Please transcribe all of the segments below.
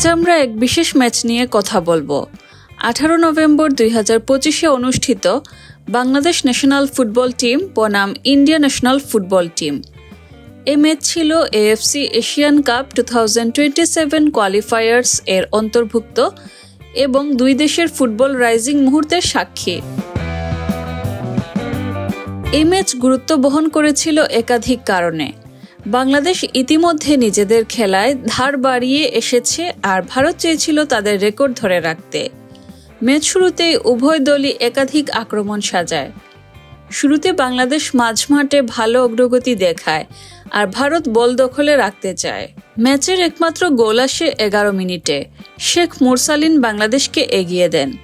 আজ আমরা এক বিশেষ ম্যাচ নিয়ে কথা বলব। আঠারো নভেম্বর দুই হাজার পঁচিশে অনুষ্ঠিত বাংলাদেশ ন্যাশনাল ফুটবল টিম, বনাম ইন্ডিয়া ন্যাশনাল ফুটবল টিম। এ ম্যাচ ছিল AFC Asian Cup two thousand twenty seven qualifiers এর অন্তর্ভুক্ত এবং দুই দেশের ফুটবল রাইজিং মুহূর্তের সাক্ষী। এই ম্যাচ গুরুত্ব বহন করেছিল একাধিক কারণে। বাংলাদেশ ইতিমধ্যে নিজেদের খেলায় ধার বাড়িয়ে এসেছে আর ভারত চেয়েছিল তাদের রেকর্ড ধরে রাখতে। ম্যাচ শুরুতেই উভয় দলই একাধিক আক্রমণ সাজায়। শুরুতে বাংলাদেশ মাঝমাঠে ভালো অগ্রগতি দেখায় আর ভারত বল দখলে রাখতে চায়। ম্যাচের একমাত্র গোল আসে এগারো মিনিটে। শেখ মুরসালিন বাংলাদেশকে এগিয়ে দেন।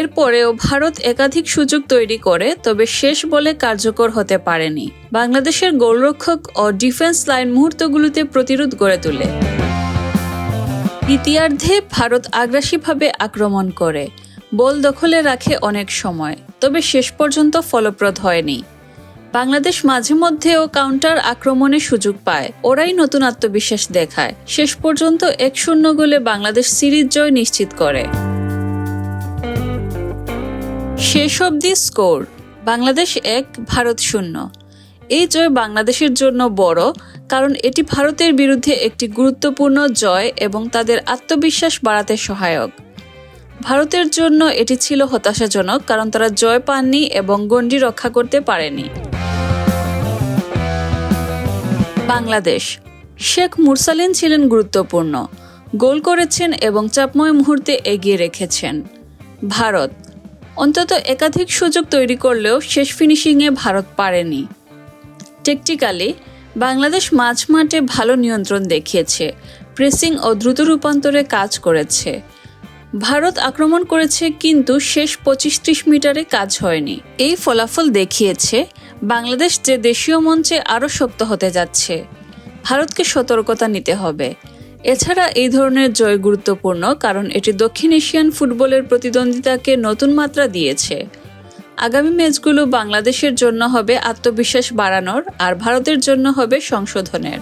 এরপরেও ভারত একাধিক সুযোগ তৈরি করে, তবে শেষ বলে কার্যকর হতে পারেনি। বাংলাদেশের গোলরক্ষক ও ডিফেন্স লাইন মুহূর্তগুলোতে প্রতিরোধ গড়ে তোলে। দ্বিতীয়ার্ধে ভারত আগ্রাসীভাবে আক্রমণ করে। বল দখলে রাখে অনেক সময়, তবে শেষ পর্যন্ত ফলপ্রদ হয়নি। বাংলাদেশ মাঝে মধ্যেও কাউন্টার আক্রমণে সুযোগ পায়। ওরাই নতুন আত্মবিশ্বাস দেখায়। শেষ পর্যন্ত এক শূন্য গোলে বাংলাদেশ সিরিজ জয় নিশ্চিত করে। শেষ অবধি স্কোর, বাংলাদেশ এক, ভারত শূন্য। এই জয় বাংলাদেশের জন্য বড়, কারণ এটি ভারতের বিরুদ্ধে একটি গুরুত্বপূর্ণ জয় এবং তাদের আত্মবিশ্বাস বাড়াতে সহায়ক। ভারতের জন্য এটি ছিল হতাশাজনক, কারণ তারা জয় পাননি এবং গণ্ডি রক্ষা করতে পারেনি। বাংলাদেশ, শেখ মুরসালিন ছিলেন গুরুত্বপূর্ণ, গোল করেছেন এবং চাপময় মুহূর্তে এগিয়ে রেখেছেন। ভারত অন্তত একাধিক সুযোগ তৈরি করলেও শেষ ফিনিশিংয়ে ভারত পারেনি। টেকটিক্যালি, বাংলাদেশ মাঝ মাঠে ভালো নিয়ন্ত্রণ দেখিয়েছে, প্রেসিং ও দ্রুত রূপান্তরে কাজ করেছে। ভারত আক্রমণ করেছে কিন্তু শেষ পঁচিশ ত্রিশ মিটারে কাজ হয়নি। এই ফলাফল দেখিয়েছে বাংলাদেশ যে দেশীয় মঞ্চে আরও শক্ত হতে যাচ্ছে। ভারতকে সতর্কতা নিতে হবে। এছাড়া এই ধরনের জয় গুরুত্বপূর্ণ কারণ এটি দক্ষিণ এশিয়ান ফুটবলের প্রতিদ্বন্দ্বিতাকে নতুন মাত্রা দিয়েছে। আগামী ম্যাচগুলো বাংলাদেশের জন্য হবে আত্মবিশ্বাস বাড়ানোর আর ভারতের জন্য হবে সংশোধনের।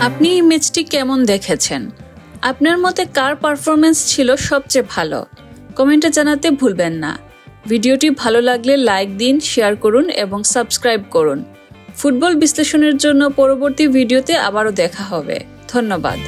আপনি এই ম্যাচটি কেমন দেখেছেন? আপনার মতে কার পারফরমেন্স ছিল সবচেয়ে ভালো? কমেন্টে জানাতে ভুলবেন না। ভিডিওটি ভালো লাগলে লাইক দিন, শেয়ার করুন এবং সাবস্ক্রাইব করুন। ফুটবল বিশ্লেষণের জন্য পরবর্তী ভিডিওতে আবারও দেখা হবে। ধন্যবাদ।